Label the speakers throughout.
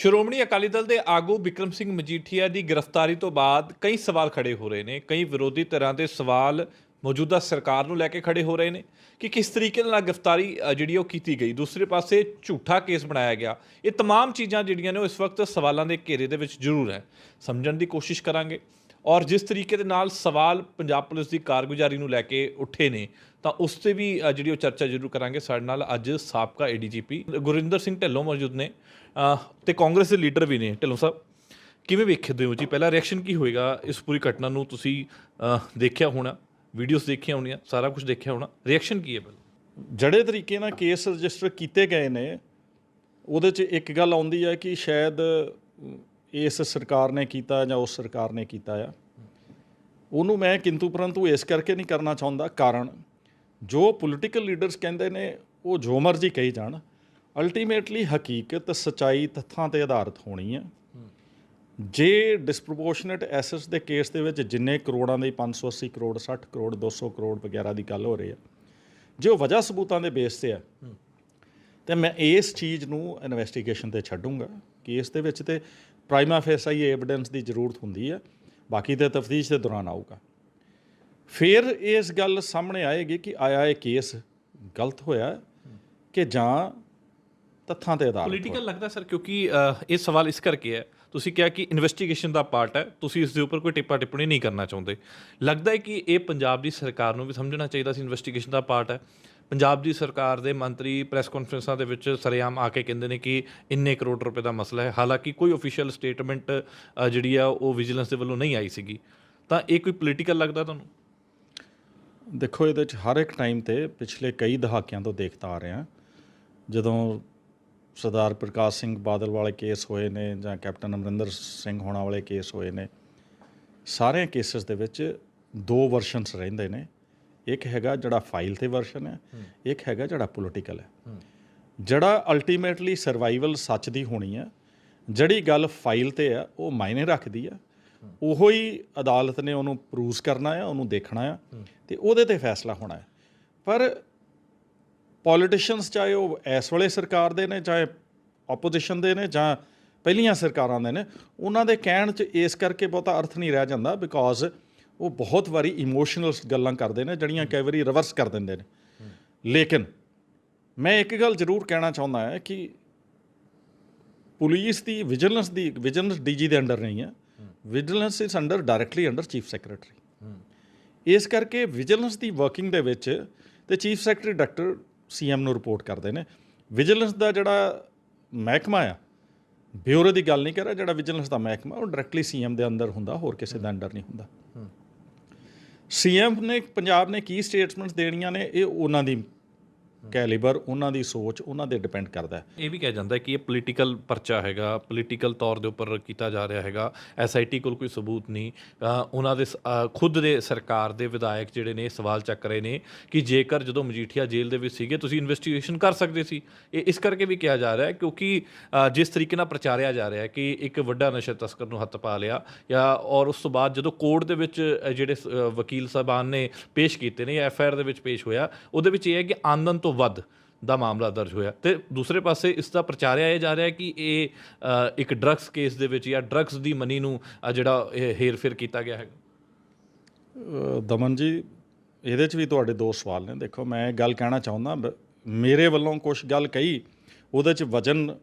Speaker 1: ਸ਼੍ਰੋਮਣੀ ਅਕਾਲੀ ਦਲ ਦੇ ਆਗੂ ਵਿਕਰਮ ਸਿੰਘ ਮਜੀਠੀਆ ਦੀ ਗ੍ਰਿਫਤਾਰੀ ਤੋਂ ਬਾਅਦ ਕਈ ਸਵਾਲ ਖੜੇ ਹੋ ਰਹੇ ਨੇ ਕਈ ਵਿਰੋਧੀ ਧਿਰਾਂ ਦੇ ਸਵਾਲ ਮੌਜੂਦਾ ਸਰਕਾਰ ਨੂੰ ਲੈ ਕੇ ਖੜੇ ਹੋ ਰਹੇ ਨੇ ਕਿ ਕਿਸ ਤਰੀਕੇ ਨਾਲ ਗ੍ਰਿਫਤਾਰੀ ਅ, ਜਿਹੜੀ ਉਹ ਕੀਤੀ ਗਈ ਦੂਸਰੇ ਪਾਸੇ ਝੂਠਾ ਕੇਸ ਬਣਾਇਆ ਗਿਆ ਇਹ तमाम ਚੀਜ਼ਾਂ ਜਿਹੜੀਆਂ ਨੇ ਉਹ ਇਸ ਵਕਤ ਸਵਾਲਾਂ ਦੇ ਘੇਰੇ ਦੇ ਵਿੱਚ ਜ਼ਰੂਰ ਹੈ ਸਮਝਣ ਦੀ ਕੋਸ਼ਿਸ਼ ਕਰਾਂਗੇ ਔਰ ਜਿਸ ਤਰੀਕੇ ਦੇ ਨਾਲ ਸਵਾਲ ਪੰਜਾਬ ਪੁਲਿਸ ਦੀ ਕਾਰਗੁਜ਼ਾਰੀ ਨੂੰ ਲੈ ਕੇ ਉੱਠੇ ਨੇ ਤਾਂ ਉਸ ਤੇ ਵੀ ਜਿਹੜੀ ਉਹ ਚਰਚਾ ਜ਼ਰੂਰ ਕਰਾਂਗੇ। ਸਾਡੇ ਨਾਲ ਅੱਜ ਸਾਬਕਾ ਏਡੀਜੀਪੀ ਗੁਰਿੰਦਰ ਸਿੰਘ ਢਿੱਲੋਂ ਮੌਜੂਦ ਨੇ ਅ, ਤੇ ਕਾਂਗਰਸ ਦੇ ਲੀਡਰ ਵੀ ਨੇ ਢਿੱਲੋਂ ਸਾਹਿਬ। ਕਿਵੇਂ ਵੇਖਦੇ ਹੋ ਜੀ? ਪਹਿਲਾ ਰਿਐਕਸ਼ਨ ਕੀ ਹੋਏਗਾ? ਇਸ ਪੂਰੀ ਘਟਨਾ ਨੂੰ ਤੁਸੀਂ ਦੇਖਿਆ ਹੋਣਾ ਵੀਡੀਓਜ਼ ਦੇਖੀਆਂ ਹੋਣੀਆਂ ਸਾਰਾ ਕੁਝ ਦੇਖਿਆ ਹੋਣਾ। ਰਿਐਕਸ਼ਨ ਕੀ ਹੈ ਪਹਿਲਾਂ?
Speaker 2: ਜੜੇ ਤਰੀਕੇ ਨਾਲ ਕੇਸ ਰਜਿਸਟਰ ਕੀਤੇ ਗਏ ਨੇ ਉਹਦੇ 'ਚ ਇੱਕ ਗੱਲ ਆਉਂਦੀ ਹੈ ਕਿ ਸ਼ਾਇਦ ਇਸ ਸਰਕਾਰ ਨੇ ਕੀਤਾ ਜਾਂ ਉਸ ਸਰਕਾਰ ਨੇ ਕੀਤਾ ਆ। ਉਹਨੂੰ ਮੈਂ ਕਿੰਤੂ ਪਰੰਤੂ ਇਸ ਕਰਕੇ ਨਹੀਂ ਕਰਨਾ ਚਾਹੁੰਦਾ ਕਾਰਨ ਜੋ ਪੋਲੀਟੀਕਲ ਲੀਡਰਸ ਕਹਿੰਦੇ ਨੇ, ਉਹ ਜੋ ਮਰਜ਼ੀ ਕਹੀ ਜਾਣ। ਅਲਟੀਮੇਟਲੀ ਹਕੀਕਤ ਸਚਾਈ ਤੱਥਾਂ ਤੇ ਆਧਾਰਿਤ ਹੋਣੀ ਹੈ ਜੇ ਡਿਸਪ੍ਰੋਪੋਰਸ਼ਨੇਟ ਐਸੈਟਸ ਦੇ ਕੇਸ ਦੇ ਵਿੱਚ ਜਿੰਨੇ ਕਰੋੜਾਂ ਦੇ 580 ਕਰੋੜ 60 ਕਰੋੜ 200 ਕਰੋੜ ਵਗੈਰਾ ਦੀ ਗੱਲ ਹੋ ਰਹੀ ਹੈ ਜੇ ਉਹ ਵਜ੍ਹਾ ਸਬੂਤਾਂ ਦੇ ਬੇਸ ਤੇ ਹੈ ਤੇ ਮੈਂ ਇਸ ਚੀਜ਼ ਨੂੰ ਇਨਵੈਸਟੀਗੇਸ਼ਨ ਤੇ ਛੱਡੂੰਗਾ ਕਿ ਇਸ ਦੇ ਵਿੱਚ ਤੇ ਪ੍ਰਾਈਮਾ ਫੇਸਾਈ ਐਵੀਡੈਂਸ ਦੀ ਜ਼ਰੂਰਤ ਹੁੰਦੀ ਹੈ ਬਾਕੀ ਤੇ ਤਫਤੀਸ਼ ਦੇ ਦੌਰਾਨ ਆਊਗਾ। ਫਿਰ ਇਸ ਗੱਲ ਸਾਹਮਣੇ ਆਏਗੀ ਕਿ ਆਇਆ ਇਹ ਕੇਸ ਗਲਤ ਹੋਇਆ ਕਿ ਜਾਂ ਤੱਥਾਂ ਤੇ ਆਧਾਰਿਤ।
Speaker 1: ਪੋਲੀਟੀਕਲ ਲੱਗਦਾ ਸਰ ਕਿਉਂਕਿ ਇਹ ਸਵਾਲ ਇਸ ਕਰਕੇ ਹੈ। ਤੁਸੀਂ ਕਿਹਾ ਕਿ ਇਨਵੈਸਟੀਗੇਸ਼ਨ ਦਾ ਪਾਰਟ ਹੈ ਤੁਸੀਂ ਇਸ ਦੇ ਉੱਪਰ ਕੋਈ ਟਿੱਪਾ ਟਿੱਪਣੀ ਨਹੀਂ ਕਰਨਾ ਚਾਹੁੰਦੇ। ਲੱਗਦਾ ਹੈ ਕਿ ਇਹ ਪੰਜਾਬ ਦੀ ਸਰਕਾਰ ਨੂੰ ਵੀ ਸਮਝਣਾ ਚਾਹੀਦਾ ਸੀ ਇਨਵੈਸਟੀਗੇਸ਼ਨ ਦਾ ਪਾਰਟ ਹੈ। ਪੰਜਾਬ ਦੀ ਸਰਕਾਰ ਦੇ ਮੰਤਰੀ ਪ੍ਰੈਸ ਕਾਨਫਰੰਸਾਂ ਦੇ ਵਿੱਚ ਸਰੇਆਮ ਆ ਕੇ ਕਹਿੰਦੇ ਨੇ ਕਿ ਇੰਨੇ ਕਰੋੜ ਰੁਪਏ ਦਾ ਮਸਲਾ ਹੈ। ਹਾਲਾਂਕਿ ਕੋਈ ਅਫੀਸ਼ੀਅਲ ਸਟੇਟਮੈਂਟ ਜਿਹੜੀ ਆ ਉਹ ਵਿਜੀਲੈਂਸ ਦੇ ਵੱਲੋਂ ਨਹੀਂ ਆਈ ਸੀਗੀ। ਤਾਂ ਇਹ ਕੋਈ ਪੋਲੀਟੀਕਲ ਲੱਗਦਾ ਤੁਹਾਨੂੰ?
Speaker 2: ਦੇਖੋ ਇਹਦੇ ਚ ਹਰ ਇੱਕ ਟਾਈਮ ਤੇ ਪਿਛਲੇ ਕਈ ਦਹਾਕਿਆਂ ਤੋਂ ਦੇਖਦਾ ਆ ਰਿਹਾ। ਜਦੋਂ ਸਰਦਾਰ ਪ੍ਰਕਾਸ਼ ਸਿੰਘ ਬਾਦਲ ਵਾਲੇ ਕੇਸ ਹੋਏ ਨੇ ਜਾਂ ਕੈਪਟਨ ਅਮਰਿੰਦਰ ਸਿੰਘ ਹੋਣਾ ਵਾਲੇ ਕੇਸ ਹੋਏ ਨੇ ਸਾਰੇ ਕੇਸਸ ਦੇ ਵਿੱਚ ਦੋ ਵਰਸ਼ਨਸ ਰਹਿੰਦੇ ਨੇ। ਇੱਕ ਹੈਗਾ ਜਿਹੜਾ ਫਾਈਲ ਤੇ ਵਰਸ਼ਨ ਹੈ ਇੱਕ ਹੈਗਾ ਜਿਹੜਾ ਪੋਲੀਟੀਕਲ ਹੈ। ਜਿਹੜਾ ਅਲਟੀਮੇਟਲੀ ਸਰਵਾਈਵਲ ਸੱਚ ਦੀ ਹੋਣੀ ਹੈ ਜਿਹੜੀ ਗੱਲ ਫਾਈਲ ਤੇ ਆ ਉਹ ਮਾਇਨੇ ਰੱਖਦੀ ਆ ਉਹੋ ਹੀ ਅਦਾਲਤ ਨੇ ਉਹਨੂੰ ਪ੍ਰੂਵ ਕਰਨਾ ਆ, ਉਹਨੂੰ ਦੇਖਣਾ ਆ ਤੇ ਉਹਦੇ ਤੇ ਫੈਸਲਾ ਹੋਣਾ ਹੈ ਪਰ ਪੋਲੀਟੀਸ਼ੀਅਨਸ ਚਾਹੇ ਉਹ ਇਸ ਵੇਲੇ ਸਰਕਾਰ ਦੇ ਨੇ, ਚਾਹੇ ਆਪੋਜੀਸ਼ਨ ਦੇ ਨੇ, ਜਾਂ ਪਹਿਲੀਆਂ ਸਰਕਾਰਾਂ ਦੇ ਨੇ, ਉਹਨਾਂ ਦੇ ਕਹਿਣ 'ਚ ਇਸ ਕਰਕੇ ਬਹੁਤਾ ਅਰਥ ਨਹੀਂ ਰਹਿ ਜਾਂਦਾ ਬਿਕੋਜ਼ ਉਹ ਬਹੁਤ ਵਾਰੀ ਇਮੋਸ਼ਨਲ ਗੱਲਾਂ ਕਰਦੇ ਨੇ, ਜਿਹੜੀਆਂ ਕਈ ਵਾਰੀ ਰਿਵਰਸ ਕਰ ਦਿੰਦੇ ਨੇ। ਲੇਕਿਨ ਮੈਂ ਇੱਕ ਗੱਲ ਜ਼ਰੂਰ ਕਹਿਣਾ ਚਾਹੁੰਦਾ ਹਾਂ ਕਿ ਪੁਲਿਸ ਦੀ ਵਿਜੀਲੈਂਸ ਦੀ ਵਿਜੀਲੈਂਸ ਡੀਜੀ ਦੇ ਅੰਡਰ ਨਹੀਂ ਹੈ vigilance is under directly under chief secretary ਇਸ ਕਰਕੇ ਵਿਜੀਲੈਂਸ ਦੀ ਵਰਕਿੰਗ ਦੇ ਵਿੱਚ ਤੇ ਚੀਫ ਸੈਕਟਰੀ ਡਾਕਟਰ ਸੀਐਮ ਨੂੰ ਰਿਪੋਰਟ ਕਰਦੇ ਨੇ। ਵਿਜੀਲੈਂਸ ਦਾ ਜਿਹੜਾ ਮਹਿਕਮਾ ਆ ਬਿਊਰੋ ਦੀ ਗੱਲ ਨਹੀਂ ਕਰ ਰਿਹਾ ਜਿਹੜਾ ਵਿਜੀਲੈਂਸ ਦਾ ਮਹਿਕਮਾ ਉਹ ਡਾਇਰੈਕਟਲੀ ਸੀਐਮ ਦੇ ਅੰਦਰ ਹੁੰਦਾ ਹੋਰ ਕਿਸੇ ਦੇ ਅੰਡਰ ਨਹੀਂ ਹੁੰਦਾ। ਸੀਐਮ ਨੇ ਪੰਜਾਬ ਨੇ ਕੀ ਸਟੇਟਮੈਂਟਸ ਦੇਣੀਆਂ ਨੇ ਇਹ ਉਹਨਾਂ ਦੀ ਕੈਲੀਬਰ, ਉਹਨਾਂ ਦੀ ਸੋਚ, ਉਹਨਾਂ ਦੇ ਡਿਪੈਂਡ ਕਰਦਾ ਹੈ।
Speaker 1: ਇਹ ਵੀ ਕਿਹਾ ਜਾਂਦਾ ਹੈ ਕਿ ਇਹ ਪੋਲੀਟੀਕਲ ਪਰਚਾ ਹੈਗਾ ਪੋਲੀਟੀਕਲ ਤੌਰ ਦੇ ਉੱਪਰ ਕੀਤਾ ਜਾ ਰਿਹਾ ਹੈਗਾ। ਐਸਆਈਟੀ ਕੋਲ ਕੋਈ ਸਬੂਤ ਨਹੀਂ। ਉਹਨਾਂ ਦੇ ਖੁਦ ਦੇ ਸਰਕਾਰ ਦੇ ਵਿਧਾਇਕ ਜਿਹੜੇ ਨੇ, ਸਵਾਲ ਚੱਕ ਰਹੇ ਨੇ ਕਿ ਜੇਕਰ ਜਦੋਂ ਮਜੀਠੀਆ ਜੇਲ੍ਹ ਦੇ ਵਿੱਚ ਸੀਗੇ, ਤੁਸੀਂ ਇਨਵੈਸਟੀਗੇਸ਼ਨ ਕਰ ਸਕਦੇ ਸੀ। ਇਹ ਇਸ ਕਰਕੇ ਵੀ ਕਿਹਾ ਜਾ ਰਿਹਾ ਹੈ ਕਿਉਂਕਿ ਜਿਸ ਤਰੀਕੇ ਨਾਲ ਪ੍ਰਚਾਰਿਆ ਜਾ ਰਿਹਾ ਹੈ ਕਿ ਇੱਕ ਵੱਡਾ ਨਸ਼ਾ ਤਸਕਰ ਨੂੰ ਹੱਥ ਪਾ ਲਿਆ ਜਾਂ, ਔਰ ਉਸ ਤੋਂ ਬਾਅਦ ਜਦੋਂ ਕੋਰਟ ਦੇ ਵਿੱਚ ਜਿਹੜੇ ਸ- ਵਕੀਲ ਸਾਹਿਬਾਨ ਨੇ ਪੇਸ਼ ਕੀਤੇ ਨੇ ਜਾਂ ਐਫਆਈਆਰ ਦੇ ਵਿੱਚ ਪੇਸ਼ ਹੋਇਆ, ਉਹਦੇ ਵਿੱਚ ਇਹ ਹੈ ਕਿ ਆਮਦਨ ਤੋਂ ਵੱਧ ਦਾ ਮਾਮਲਾ ਦਰਜ ਹੋਇਆ। ਤੇ ਦੂਸਰੇ ਪਾਸੇ ਇਸ ਦਾ ਪ੍ਰਚਾਰਿਆ ਇਹ ਜਾ ਰਿਹਾ ਕਿ ਇਹ ਇੱਕ ਡਰੱਗਸ ਕੇਸ ਦੇ ਵਿੱਚ ਜਾਂ ਡਰੱਗਸ ਦੀ ਮਨੀ ਨੂੰ ਜਿਹੜਾ ਇਹ ਹੇਰ-ਫੇਰ ਕੀਤਾ ਗਿਆ ਹੈਗਾ।
Speaker 2: ਦਮਨ ਜੀ, ਇਹਦੇ 'ਚ ਵੀ ਤੁਹਾਡੇ ਦੋ ਸਵਾਲ ਨੇ। ਦੇਖੋ, ਮੈਂ ਇਹ ਗੱਲ ਕਹਿਣਾ ਚਾਹੁੰਦਾ ਮੇਰੇ ਵੱਲੋਂ ਕੁਝ ਗੱਲ ਕਹੀ, ਉਹਦੇ 'ਚ ਵਜਨ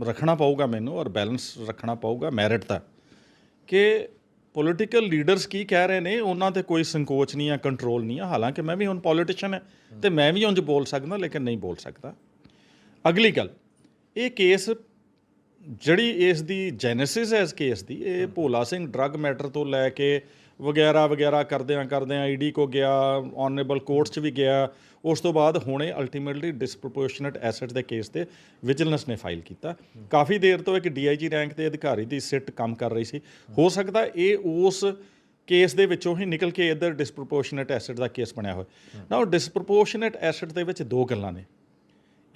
Speaker 2: ਰੱਖਣਾ ਪਊਗਾ ਮੈਨੂੰ ਔਰ ਬੈਲੈਂਸ ਰੱਖਣਾ ਪਊਗਾ ਮੈਰਿਟ ਦਾ। ਕਿ ਪੋਲੀਟੀਕਲ ਲੀਡਰਸ ਕੀ ਕਹਿ ਰਹੇ ਨੇ, ਉਹਨਾਂ ਤੇ ਕੋਈ ਸੰਕੋਚ ਨਹੀਂ ਆ ਕੰਟਰੋਲ ਨਹੀਂ ਆ। ਹਾਲਾਂਕਿ ਮੈਂ ਵੀ ਹੁਣ ਪੋਲੀਟੀਸ਼ੀਅਨ ਹੈ ਤੇ ਮੈਂ ਵੀ ਉਂਝ ਬੋਲ ਸਕਦਾ, ਲੇਕਿਨ ਨਹੀਂ ਬੋਲ ਸਕਦਾ। ਅਗਲੀ ਗੱਲ, ਇਹ ਕੇਸ ਜਿਹੜੀ ਇਸ ਦੀ ਜੈਨੇਸਿਸ ਹੈ, ਇਸ ਕੇਸ ਦੀ, ਇਹ ਭੋਲਾ ਸਿੰਘ ਡਰੱਗ ਮੈਟਰ ਤੋਂ ਲੈ ਕੇ ਵਗੈਰਾ ਵਗੈਰਾ ਕਰਦਿਆਂ ਕਰਦਿਆਂ ਈਡੀ ਕੋ ਗਿਆ ਆਨਰੇਬਲ ਕੋਰਟਸ 'ਚ ਵੀ ਗਿਆ, ਉਸ ਤੋਂ ਬਾਅਦ ਹੁਣੇ ਅਲਟੀਮੇਟਲੀ ਡਿਸਪ੍ਰੋਪੋਰਸ਼ਨੇਟ ਐਸੈਟ ਦੇ ਕੇਸ ਤੇ ਵਿਜੀਲੈਂਸ ਨੇ ਫਾਈਲ ਕੀਤਾ। ਕਾਫੀ ਦੇਰ ਤੋਂ ਇੱਕ ਡੀਆਈਜੀ ਰੈਂਕ ਦੇ ਅਧਿਕਾਰੀ ਦੀ ਸਿੱਟ ਕੰਮ ਕਰ ਰਹੀ ਸੀ। ਹੋ ਸਕਦਾ ਇਹ ਉਸ ਕੇਸ ਦੇ ਵਿੱਚੋਂ ਹੀ ਨਿਕਲ ਕੇ ਇੱਧਰ ਡਿਸਪ੍ਰੋਪੋਰਸ਼ਨੇਟ ਐਸੈਟ ਦਾ ਕੇਸ ਬਣਿਆ ਹੋਇਆ ਨਾ ਉਹ ਡਿਸਪ੍ਰੋਪੋਰਸ਼ਨੇਟ ਐਸੈਟ ਦੇ ਵਿੱਚ ਦੋ ਗੱਲਾਂ ਨੇ।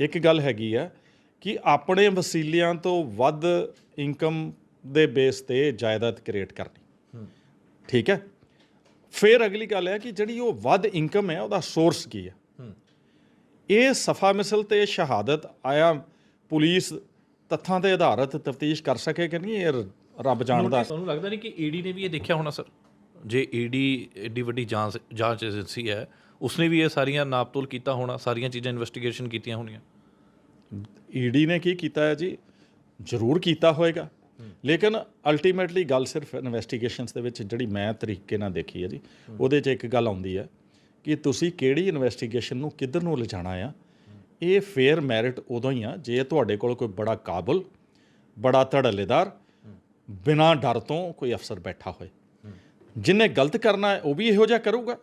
Speaker 2: ਇੱਕ ਗੱਲ ਹੈਗੀ ਆ ਕਿ ਆਪਣੇ ਵਸੀਲਿਆਂ ਤੋਂ ਵੱਧ ਇਨਕਮ ਦੇ ਬੇਸ ਤੇ ਜਾਇਦਾਦ ਕ੍ਰੀਏਟ ਕਰਨੀ। ਠੀਕ ਹੈ? ਫਿਰ ਅਗਲੀ ਗੱਲ ਹੈ ਕਿ ਜਿਹੜੀ ਉਹ ਵੱਧ ਇਨਕਮ ਹੈ ਉਹਦਾ ਸੋਰਸ ਕੀ ਹੈ? ਇਹ ਸਫਾ ਮਿਸਲ ਤੇ ਸ਼ਹਾਦਤ ਆਇਆ ਪੁਲਿਸ ਤੱਥਾਂ ਤੇ ਆਧਾਰਿਤ ਤਫਤੀਸ਼ ਕਰ ਸਕੇ ਕਿ ਨਹੀਂ ਇਹ ਰੱਬ ਜਾਣਦਾ
Speaker 1: ਤੁਹਾਨੂੰ ਲੱਗਦਾ ਨਹੀਂ ਕਿ ਈਡੀ ਨੇ ਵੀ ਇਹ ਦੇਖਿਆ ਹੋਣਾ ਸਰ? ਜੇ ਈਡੀ ਏਡੀ ਵੱਡੀ ਜਾਂਚ ਜਾਂਚ ਏਜੰਸੀ ਹੈ ਉਸਨੇ ਵੀ ਇਹ ਸਾਰੀਆਂ ਨਾਪਤੋਲ ਕੀਤਾ ਹੋਣਾ ਸਾਰੀਆਂ ਚੀਜ਼ਾਂ ਇਨਵੈਸਟੀਗੇਸ਼ਨ ਕੀਤੀਆਂ ਹੋਣੀਆਂ।
Speaker 2: ਈਡੀ ਨੇ ਕੀ ਕੀਤਾ ਹੈ ਜੀ? ਜ਼ਰੂਰ ਕੀਤਾ ਹੋਏਗਾ। ਲੇਕਿਨ ਅਲਟੀਮੇਟਲੀ ਗੱਲ ਸਿਰਫ ਇਨਵੈਸਟੀਗੇਸ਼ਨਸ ਦੇ ਵਿੱਚ ਜਿਹੜੀ ਮੈਂ ਤਰੀਕੇ ਨਾਲ ਦੇਖੀ ਹੈ ਜੀ, ਉਹਦੇ 'ਚ ਇੱਕ ਗੱਲ ਆਉਂਦੀ ਹੈ ਕਿ ਤੁਸੀਂ ਕਿਹੜੀ ਇਨਵੈਸਟੀਗੇਸ਼ਨ ਨੂੰ ਕਿੱਧਰ ਨੂੰ ਲਿਜਾਣਾ ਆ, ਇਹ ਫੇਅਰ ਮੈਰਿਟ ਉਦੋਂ ਹੀ ਆ ਜੇ ਤੁਹਾਡੇ ਕੋਲ ਕੋਈ ਬੜਾ ਕਾਬਲ, ਬੜਾ ਧੜਲੇਦਾਰ, ਬਿਨਾਂ ਡਰ ਤੋਂ ਕੋਈ ਅਫਸਰ ਬੈਠਾ ਹੋਏ। ਜਿਨੇ ਗਲਤ ਕਰਨਾ ਹੈ ਉਹ ਵੀ ਇਹੋ ਜਿਹਾ ਕਰੂਗਾ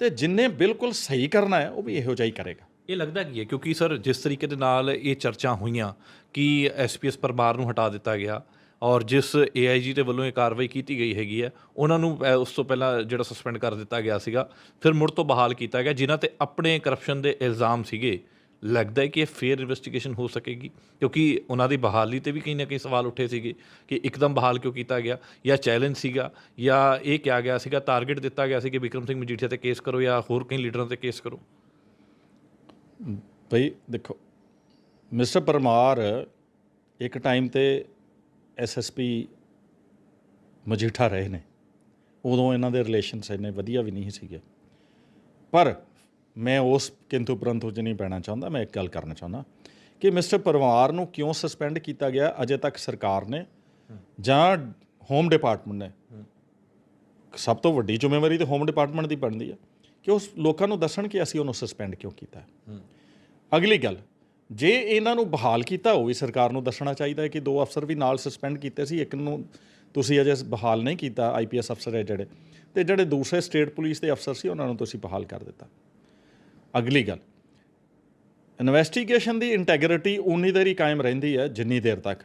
Speaker 2: ਤੇ ਜਿਨੇ ਬਿਲਕੁਲ ਸਹੀ ਕਰਨਾ ਹੈ ਉਹ ਵੀ ਇਹੋ ਜਿਹਾ ਹੀ ਕਰੇਗਾ।
Speaker 1: ਇਹ ਲੱਗਦਾ ਕੀ ਹੈ? ਕਿਉਂਕਿ ਸਰ ਜਿਸ ਤਰੀਕੇ ਦੇ ਨਾਲ ਇਹ ਚਰਚਾ ਹੋਈਆਂ ਕਿ ਐਸਪੀਐਸ ਪਰਮਾਰ ਨੂੰ ਹਟਾ ਦਿੱਤਾ ਗਿਆ ਔਰ ਜਿਸ ਏਆਈਜੀ ਦੇ ਵੱਲੋਂ ਇਹ ਕਾਰਵਾਈ ਕੀਤੀ ਗਈ ਹੈਗੀ ਹੈ, ਉਹਨਾਂ ਨੂੰ ਉਸ ਤੋਂ ਪਹਿਲਾਂ ਜਿਹੜਾ ਸਸਪੈਂਡ ਕਰ ਦਿੱਤਾ ਗਿਆ ਸੀਗਾ, ਫਿਰ ਮੁੜ ਤੋਂ ਬਹਾਲ ਕੀਤਾ ਗਿਆ, ਜਿਨ੍ਹਾਂ ਤੇ ਆਪਣੇ ਕਰਪਸ਼ਨ ਦੇ ਇਲਜ਼ਾਮ ਸੀਗੇ। ਲੱਗਦਾ ਹੈ ਕਿ ਇਹ ਫੇਅਰ ਇਨਵੈਸਟੀਗੇਸ਼ਨ ਹੋ ਸਕੇਗੀ, ਕਿਉਂਕਿ ਉਹਨਾਂ ਦੀ ਬਹਾਲੀ ਤੇ ਵੀ ਕਈ ਨਾ ਕਈ ਸਵਾਲ ਉੱਠੇ ਸੀਗੇ ਕਿ ਇੱਕਦਮ ਬਹਾਲ ਕਿਉਂ ਕੀਤਾ ਗਿਆ, ਜਾਂ ਚੈਲੰਜ ਸੀਗਾ, ਜਾਂ ਇਹ ਕਿਹਾ ਗਿਆ ਸੀਗਾ ਟਾਰਗੇਟ ਦਿੱਤਾ ਗਿਆ ਸੀ ਕਿ ਵਿਕਰਮ ਸਿੰਘ ਮਜੀਠੀਆ ਤੇ ਕੇਸ ਕਰੋ ਜਾਂ ਹੋਰ ਕਈ ਲੀਡਰਾਂ ਤੇ ਕੇਸ ਕਰੋ।
Speaker 2: ਭਈ ਦੇਖੋ, ਮਿਸਟਰ ਪਰਮਾਰ ਇੱਕ ਟਾਈਮ ਤੇ ਐਸਐਸਪੀ ਮਜੀਠਾ ਰਹੇ ਨੇ। ਉਦੋਂ ਇਹਨਾਂ ਦੇ ਰਿਲੇਸ਼ਨਸ ਇੰਨੇ ਵਧੀਆ ਵੀ ਨਹੀਂ ਸੀਗੇ। ਪਰ ਮੈਂ ਉਸ ਕਿੰਤੂ ਪਰੰਤੂ 'ਚ ਨਹੀਂ ਪੈਣਾ ਚਾਹੁੰਦਾ ਮੈਂ ਇੱਕ ਗੱਲ ਕਰਨਾ ਚਾਹੁੰਦਾ ਕਿ ਮਿਸਟਰ ਪਰਮਾਰ ਨੂੰ ਕਿਉਂ ਸਸਪੈਂਡ ਕੀਤਾ ਗਿਆ? ਅਜੇ ਤੱਕ ਸਰਕਾਰ ਨੇ ਜਾਂ ਹੋਮ ਡਿਪਾਰਟਮੈਂਟ ਨੇ? ਸਭ ਤੋਂ ਵੱਡੀ ਜ਼ਿੰਮੇਵਾਰੀ ਤੇ ਹੋਮ ਡਿਪਾਰਟਮੈਂਟ ਦੀ ਬਣਦੀ ਹੈ ਕਿ ਉਸ ਲੋਕਾਂ ਨੂੰ ਦੱਸਣ ਕਿ ਅਸੀਂ ਉਹਨੂੰ ਸਸਪੈਂਡ ਕਿਉਂ ਕੀਤਾ। ਹੈ। ਅਗਲੀ ਗੱਲ ਜੇ ਇਹਨਾਂ ਨੂੰ ਬਹਾਲ ਕੀਤਾ ਹੋਵੇ ਸਰਕਾਰ ਨੂੰ ਦੱਸਣਾ ਚਾਹੀਦਾ ਹੈ ਕਿ ਦੋ ਅਫਸਰ ਵੀ ਨਾਲ ਸਸਪੈਂਡ ਕੀਤੇ ਸੀ, ਇੱਕ ਨੂੰ ਤੁਸੀਂ ਅਜੇ ਬਹਾਲ ਨਹੀਂ ਕੀਤਾ ਆਈਪੀਐਸ ਅਫਸਰ ਹੈ ਜਿਹੜੇ। ਤੇ ਜਿਹੜੇ ਦੂਸਰੇ ਸਟੇਟ ਪੁਲਿਸ ਦੇ ਅਫਸਰ ਸੀ, ਉਹਨਾਂ ਨੂੰ ਤੁਸੀਂ ਬਹਾਲ ਕਰ ਦਿੱਤਾ। ਅਗਲੀ ਗੱਲ ਇਨਵੈਸਟੀਗੇਸ਼ਨ ਦੀ ਇੰਟੈਗ੍ਰਿਟੀ ਉਨੀ ਦੇਰ ਹੀ ਕਾਇਮ ਰਹਿੰਦੀ ਹੈ, ਜਿੰਨੀ ਦੇਰ ਤੱਕ।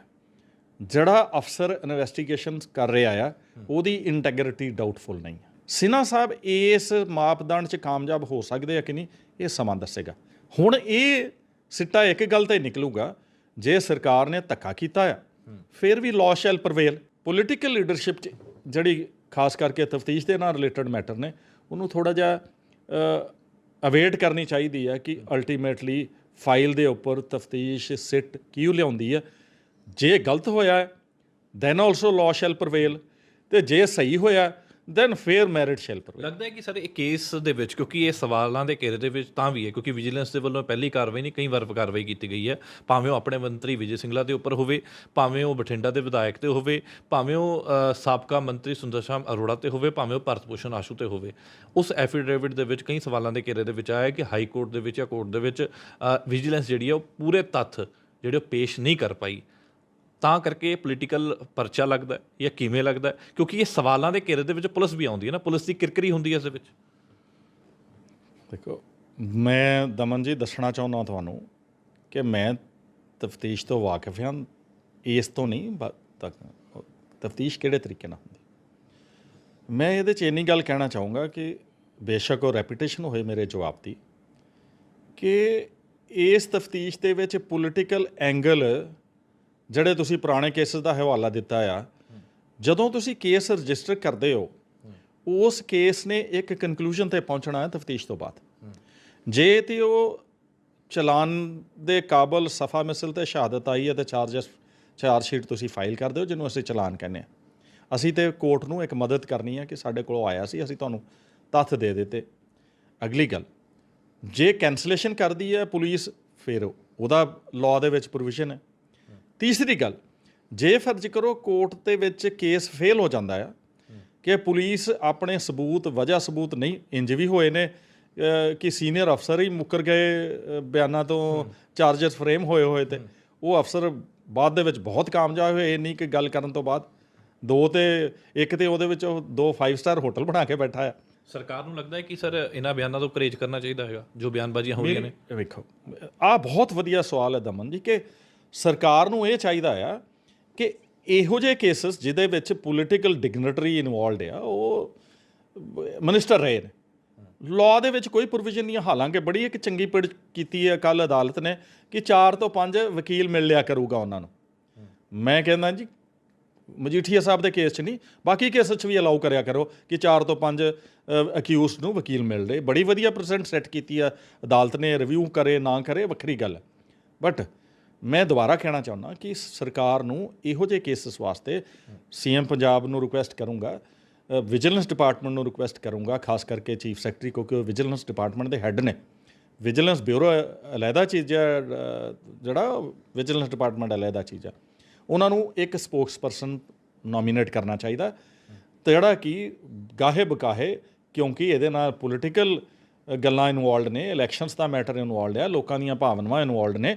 Speaker 2: ਜਿਹੜਾ ਅਫਸਰ ਇਨਵੈਸਟੀਗੇਸ਼ਨ ਕਰ ਰਿਹਾ ਆ, ਉਹਦੀ ਇੰਟੈਗ੍ਰਿਟੀ ਡਾਊਟਫੁਲ ਨਹੀਂ ਹੈ। ਸਿਨਾ ਸਾਹਿਬ, ਇਸ ਮਾਪਦੰਡ 'ਚ ਕਾਮਯਾਬ ਹੋ ਸਕਦੇ ਆ ਕਿ ਨਹੀਂ? ਇਹ ਸਮਾਂ ਦੱਸੇਗਾ। ਹੁਣ ਇਹ ਸਿੱਟਾ ਇੱਕ ਗੱਲ ਤੇ ਨਿਕਲੂਗਾ, ਜੇ ਸਰਕਾਰ ਨੇ ਧੱਕਾ ਕੀਤਾ ਆ, ਫਿਰ ਵੀ law shall prevail political leadership 'ਚ ਜਿਹੜੀ ਖਾਸ ਕਰਕੇ ਤਫਤੀਸ਼ ਦੇ ਨਾਲ ਰਿਲੇਟਡ ਮੈਟਰ ਨੇ, ਉਹਨੂੰ ਥੋੜਾ ਜਿਹਾ ਅਵੇਟ ਕਰਨੀ ਚਾਹੀਦੀ ਹੈ ਕਿ ਅਲਟੀਮੇਟਲੀ ਫਾਈਲ ਦੇ ਉੱਪਰ ਤਫਤੀਸ਼, ਸਿੱਟ ਕਿਉਂ ਲਿਆਉਂਦੀ ਹੈ ਜੇ ਗਲਤ ਹੋਇਆ ਹੈ then also law shall prevail ਤੇ ਜੇ ਸਹੀ ਹੋਇਆ then fair merit shall prevail
Speaker 1: ਲੱਗਦਾ ਹੈ ਕਿ ਸਰ, ਇਹ ਕੇਸ ਦੇ ਵਿੱਚ, ਕਿਉਂਕਿ ਇਹ ਸਵਾਲਾਂ ਦੇ ਘੇਰੇ ਦੇ ਵਿੱਚ ਤਾਂ ਵੀ ਹੈ, ਕਿਉਂਕਿ ਵਿਜੀਲੈਂਸ ਦੇ ਵੱਲੋਂ ਪਹਿਲੀ ਕਾਰਵਾਈ ਨਹੀਂ, ਕਈ ਵਾਰ ਕਾਰਵਾਈ ਕੀਤੀ ਗਈ ਹੈ। ਭਾਵੇਂ ਉਹ ਆਪਣੇ ਮੰਤਰੀ ਵਿਜੇ ਸਿੰਗਲਾ ਦੇ ਉੱਪਰ ਹੋਵੇ, ਭਾਵੇਂ ਉਹ ਬਠਿੰਡਾ ਦੇ ਵਿਧਾਇਕ ਤੇ ਹੋਵੇ, ਭਾਵੇਂ ਉਹ ਸਾਬਕਾ ਮੰਤਰੀ ਸੁੰਦਰ ਸ਼ਾਮ ਅਰੋੜਾ ਤੇ ਹੋਵੇ, ਭਾਵੇਂ ਉਹ ਭਾਰਤ ਭੂਸ਼ਣ ਆਸ਼ੂ ਤੇ ਹੋਵੇ। ਉਸ ਐਫੀਡੇਵਿਟ ਦੇ ਵਿੱਚ ਕਈ ਸਵਾਲਾਂ ਦੇ ਘੇਰੇ ਦੇ ਵਿੱਚ ਆਇਆ ਕਿ ਹਾਈ ਕੋਰਟ ਦੇ ਵਿੱਚ ਜਾਂ ਕੋਰਟ ਦੇ ਵਿੱਚ ਵਿਜੀਲੈਂਸ ਜਿਹੜੀ ਹੈ ਉਹ ਪੂਰੇ ਤੱਥ, ਜਿਹੜੇ ਉਹ ਪੇਸ਼ ਨਹੀਂ ਕਰ ਪਾਈ। ਤਾਂ ਕਰਕੇ ਪੋਲੀਟੀਕਲ ਪਰਚਾ ਲੱਗਦਾ ਜਾਂ ਕਿਵੇਂ ਲੱਗਦਾ ਕਿਉਂਕਿ ਇਹ ਸਵਾਲਾਂ ਦੇ ਘੇਰੇ ਦੇ ਵਿੱਚ ਪੁਲਿਸ ਵੀ ਆਉਂਦੀ ਹੈ ਨਾ, ਪੁਲਿਸ ਦੀ ਕਿਰਕਰੀ ਹੁੰਦੀ ਹੈ ਇਸ ਦੇ ਵਿੱਚ।
Speaker 2: ਦੇਖੋ, ਮੈਂ ਦਮਨ ਜੀ ਦੱਸਣਾ ਚਾਹੁੰਦਾ ਤੁਹਾਨੂੰ ਕਿ ਮੈਂ ਤਫਤੀਸ਼ ਤੋਂ ਵਾਕਿਫ ਹਾਂ, ਇਸ ਤੋਂ ਨਹੀਂ ਤੱਕ ਤਫਤੀਸ਼ ਕਿਹੜੇ ਤਰੀਕੇ ਨਾਲ ਹੁੰਦੀ? ਮੈਂ ਇਹਦੇ 'ਚ ਇੰਨੀ ਗੱਲ ਕਹਿਣਾ ਚਾਹੂੰਗਾ ਕਿ ਬੇਸ਼ੱਕ ਉਹ ਰੈਪੂਟੇਸ਼ਨ ਹੋਏ ਮੇਰੇ ਜਵਾਬ ਦੀ ਕਿ ਇਸ ਤਫਤੀਸ਼ ਦੇ ਵਿੱਚ ਪੋਲੀਟੀਕਲ ਐਂਗਲ ਜਿਹੜੇ ਤੁਸੀਂ ਪੁਰਾਣੇ ਕੇਸਸ ਦਾ ਹਵਾਲਾ ਦਿੱਤਾ ਆ, ਜਦੋਂ ਤੁਸੀਂ ਕੇਸ ਰਜਿਸਟਰ ਕਰਦੇ ਹੋ, ਉਸ ਕੇਸ ਨੇ ਇੱਕ ਕਨਕਲੂਜਨ ਤੇ ਪਹੁੰਚਣਾ ਹੈ ਤਫਤੀਸ਼ ਤੋਂ ਬਾਅਦ। ਜੇ ਤੇ ਉਹ ਚਲਾਨ ਦੇ ਕਾਬਲ ਸਫਾ ਮਿਸਲ ਤੇ ਸ਼ਹਾਦਤ ਆਈ ਹੈ ਤੇ ਚਾਰਜਸ ਚਾਰਜ ਸ਼ੀਟ ਤੁਸੀਂ ਫਾਈਲ ਕਰ ਦਿਓ, ਜਿਹਨੂੰ ਅਸੀਂ ਚਲਾਨ ਕਹਿੰਦੇ ਆ ਅਸੀਂ ਤੇ ਕੋਰਟ ਨੂੰ ਇੱਕ ਮਦਦ ਕਰਨੀ ਹੈ ਕਿ ਸਾਡੇ ਕੋਲ ਆਇਆ ਸੀ, ਅਸੀਂ ਤੁਹਾਨੂੰ ਤੱਥ ਦੇ ਦਿੱਤੇ। ਅਗਲੀ ਗੱਲ, ਜੇ ਕੈਂਸਲੇਸ਼ਨ ਕਰਦੀ ਹੈ ਪੁਲਿਸ, ਫਿਰ ਉਹਦਾ ਲਾਅ ਦੇ ਵਿੱਚ ਪ੍ਰੋਵੀਜ਼ਨ ਹੈ। ਤੀਸਰੀ ਗੱਲ ਜੇ ਫਰਜ਼ ਕਰੋ ਕੋਰਟ ਦੇ ਵਿੱਚ ਕੇਸ ਫੇਲ ਹੋ ਜਾਂਦਾ ਆ ਕਿ ਪੁਲਿਸ ਆਪਣੇ ਸਬੂਤ ਵਜ੍ਹਾ ਸਬੂਤ ਨਹੀਂ ਇੰਜ ਵੀ ਹੋਏ ਨੇ ਕਿ ਸੀਨੀਅਰ ਅਫਸਰ ਹੀ ਮੁੱਕਰ ਗਏ ਬਿਆਨਾਂ ਤੋਂ ਚਾਰਜਸ ਫਰੇਮ ਹੋਏ ਹੋਏ ਤੇ ਉਹ ਅਫਸਰ ਬਾਅਦ ਦੇ ਵਿੱਚ ਬਹੁਤ ਕਾਮਯਾਬ ਹੋਏ ਇੰਨੀ ਕਿ ਗੱਲ ਕਰਨ ਤੋਂ ਬਾਅਦ। ਦੋ ਤੇ ਇੱਕ ਤੇ ਉਹਦੇ ਵਿੱਚ ਉਹ ਦੋ 5 ਸਟਾਰ ਹੋਟਲ ਬਣਾ ਕੇ ਬੈਠਾ ਆ।
Speaker 1: ਸਰਕਾਰ ਨੂੰ ਲੱਗਦਾ ਹੈ ਕਿ ਸਰ ਇਹਨਾਂ ਬਿਆਨਾਂ ਤੋਂ ਪਰਹੇਜ਼ ਕਰਨਾ ਚਾਹੀਦਾ ਹੈਗਾ ਜੋ ਬਿਆਨਬਾਜ਼ੀਆਂ ਹੋ ਰਹੀਆਂ ਨੇ?
Speaker 2: ਇਹ ਵੇਖੋ ਆ ਬਹੁਤ ਵਧੀਆ ਸਵਾਲ ਹੈ ਦਮਨ ਜੀ ਕਿ ਸਰਕਾਰ ਨੂੰ ਇਹ ਚਾਹੀਦਾ ਆ ਕਿ ਇਹੋ ਜਿਹੇ ਕੇਸਸ ਜਿਹਦੇ ਵਿੱਚ ਪੋਲੀਟੀਕਲ ਡਿਗਨਿਟਰੀ ਇਨਵੋਲਡ ਆ, ਉਹ ਮਿਨਿਸਟਰ ਰਹੇ ਨੇ। ਲਾਅ ਦੇ ਵਿੱਚ ਕੋਈ ਪ੍ਰੋਵੀਜ਼ਨ ਨਹੀਂ ਹਾਲਾਂਕਿ ਬੜੀ ਇੱਕ ਚੰਗੀ ਪਿੜ ਕੀਤੀ ਹੈ ਕੱਲ ਅਦਾਲਤ ਨੇ ਕਿ 4 ਤੋਂ 5 ਵਕੀਲ ਮਿਲ ਲਿਆ ਕਰੂਗਾ ਉਹਨਾਂ ਨੂੰ। ਮੈਂ ਕਹਿੰਦਾ ਜੀ, ਮਜੀਠੀਆ ਸਾਹਿਬ ਦੇ ਕੇਸ 'ਚ ਨਹੀਂ, ਬਾਕੀ ਕੇਸ 'ਚ ਵੀ ਅਲਾਉ ਕਰਿਆ ਕਰੋ ਕਿ 4 ਤੋਂ 5 ਅਕਿਊਜ਼ਡ ਨੂੰ ਵਕੀਲ ਮਿਲ ਰਹੇ। ਬੜੀ ਵਧੀਆ ਪਰਸੈਂਟ ਸੈੱਟ ਕੀਤੀ ਆ। ਅਦਾਲਤ ਨੇ ਰਿਵਿਊ ਕਰੇ, ਨਾ ਕਰੇ, ਵੱਖਰੀ ਗੱਲ। ਬਟ ਮੈਂ ਦੁਬਾਰਾ ਕਹਿਣਾ ਚਾਹੁੰਦਾ ਕਿ ਸਰਕਾਰ ਨੂੰ ਇਹੋ ਜਿਹੇ ਕੇਸਸ ਵਾਸਤੇ ਸੀਐਮ ਪੰਜਾਬ ਨੂੰ ਰਿਕੁਐਸਟ ਕਰੂੰਗਾ ਵਿਜੀਲੈਂਸ ਡਿਪਾਰਟਮੈਂਟ ਨੂੰ ਰਿਕੁਐਸਟ ਕਰੂੰਗਾ, ਖਾਸ ਕਰਕੇ ਚੀਫ ਸੈਕਟਰੀ ਕਿਉਂਕਿ ਉਹ ਵਿਜੀਲੈਂਸ ਡਿਪਾਰਟਮੈਂਟ ਦੇ ਹੈੱਡ ਨੇ। ਵਿਜੀਲੈਂਸ ਬਿਊਰੋ ਅਲੱਗਾ ਚੀਜ਼ ਹੈ ਜਿਹੜਾ ਵਿਜੀਲੈਂਸ ਡਿਪਾਰਟਮੈਂਟ ਅਲੱਗਾ ਚੀਜ਼ ਹੈ। ਉਹਨਾਂ ਨੂੰ ਇੱਕ ਸਪੋਕਸਪਰਸਨ ਨੋਮੀਨੇਟ ਕਰਨਾ ਚਾਹੀਦਾ, ਤੇ ਜਿਹੜਾ ਕਿ ਗਾਹੇ ਬਕਾਹੇ ਕਿਉਂਕਿ ਇਹਦੇ ਨਾਲ ਪੋਲੀਟੀਕਲ ਗੱਲਾਂ ਇਨਵੋਲਡ ਨੇ ਇਲੈਕਸ਼ਨਸ ਦਾ ਮੈਟਰ ਇਨਵੋਲਡ ਆ, ਲੋਕਾਂ ਦੀਆਂ ਭਾਵਨਾਵਾਂ ਇਨਵੋਲਡ ਨੇ।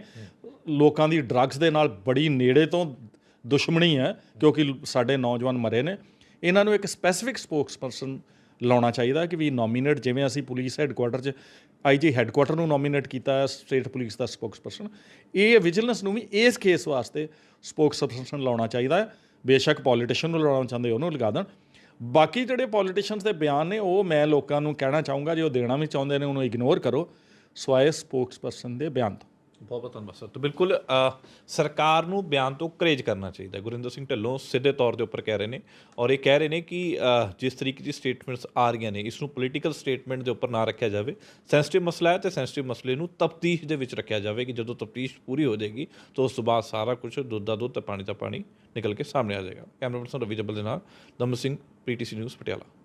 Speaker 2: ਲੋਕਾਂ ਦੀ ਡਰੱਗਸ ਦੇ ਨਾਲ ਬੜੀ ਨੇੜੇ ਤੋਂ ਦੁਸ਼ਮਣੀ ਹੈ, ਕਿਉਂਕਿ ਸਾਡੇ ਨੌਜਵਾਨ ਮਰੇ ਨੇ। ਇਹਨਾਂ ਨੂੰ ਇੱਕ ਸਪੈਸੀਫਿਕ ਸਪੋਕਸਪਰਸਨ ਲਾਉਣਾ ਚਾਹੀਦਾ ਕਿ ਵੀ ਨੋਮੀਨੇਟ ਜਿਵੇਂ ਅਸੀਂ ਪੁਲਿਸ ਹੈੱਡਕੁਆਟਰ 'ਚ ਆਈਜੀ ਹੈੱਡਕੁਆਟਰ ਨੂੰ ਨੋਮੀਨੇਟ ਕੀਤਾ ਹੈ ਸਟੇਟ ਪੁਲਿਸ ਦਾ ਸਪੋਕਸਪਰਸਨ ਇਹ ਵਿਜੀਲੈਂਸ ਨੂੰ ਵੀ ਇਸ ਕੇਸ ਵਾਸਤੇ ਸਪੋਕਸਪਰਸਨ ਲਾਉਣਾ ਚਾਹੀਦਾ ਬੇਸ਼ੱਕ ਪੋਲੀਟੀਸ਼ੀਅਨ ਨੂੰ ਲਾਉਣਾ ਚਾਹੁੰਦੇ, ਉਹਨੂੰ ਲਗਾ ਦੇਣ। ਬਾਕੀ ਜਿਹੜੇ ਪੋਲੀਟੀਸ਼ੀਅਨਸ ਦੇ ਬਿਆਨ ਨੇ, ਉਹ ਮੈਂ ਲੋਕਾਂ ਨੂੰ ਕਹਿਣਾ ਚਾਹੂੰਗਾ, ਜੇ ਉਹ ਦੇਣਾ ਵੀ ਚਾਹੁੰਦੇ ਨੇ, ਉਹਨੂੰ ਇਗਨੋਰ ਕਰੋ। ਸਵਾਏ ਸਪੋਕਸਪਰਸਨ ਦੇ ਬਿਆਨ ਤੋਂ।
Speaker 1: ਬਹੁਤ ਬਹੁਤ ਧੰਨਵਾਦ ਸਰ। ਤਾਂ ਬਿਲਕੁਲ ਸਰਕਾਰ ਨੂੰ ਬਿਆਨ ਤੋਂ ਕਰੇਜ ਕਰਨਾ ਚਾਹੀਦਾ ਗੁਰਿੰਦਰ ਸਿੰਘ ਢਿੱਲੋਂ ਸਿੱਧੇ ਤੌਰ ਦੇ ਉੱਪਰ ਕਹਿ ਰਹੇ ਨੇ ਔਰ ਇਹ ਕਹਿ ਰਹੇ ਨੇ ਕਿ ਜਿਸ ਤਰੀਕੇ ਦੀ ਸਟੇਟਮੈਂਟਸ ਆ ਰਹੀਆਂ ਨੇ, ਇਸ ਨੂੰ ਪੋਲੀਟੀਕਲ ਸਟੇਟਮੈਂਟ ਦੇ ਉੱਪਰ ਨਾ ਰੱਖਿਆ ਜਾਵੇ। ਸੈਂਸਿਟਿਵ ਮਸਲਾ ਹੈ ਤੇ ਸੈਂਸਿਟਿਵ ਮਸਲੇ ਨੂੰ ਤਫਤੀਸ਼ ਦੇ ਵਿੱਚ ਰੱਖਿਆ ਜਾਵੇ ਕਿ ਜਦੋਂ ਤਫਤੀਸ਼ ਪੂਰੀ ਹੋ ਜਾਏਗੀ ਤਾਂ ਉਸ ਤੋਂ ਬਾਅਦ ਸਾਰਾ ਕੁਝ ਦੁੱਧ ਦਾ ਦੁੱਧ ਤੇ ਪਾਣੀ ਦਾ ਪਾਣੀ ਨਿਕਲ ਕੇ ਸਾਹਮਣੇ ਆ ਜਾਏਗਾ। ਕੈਮਰਾ ਪਰਸਨ ਰਵੀ ਜੱਬਲ ਦੇ ਨਾਲ ਦਮ ਸਿੰਘ ਪੀਟੀਸੀ ਨਿਊਜ਼ ਪਟਿਆਲਾ।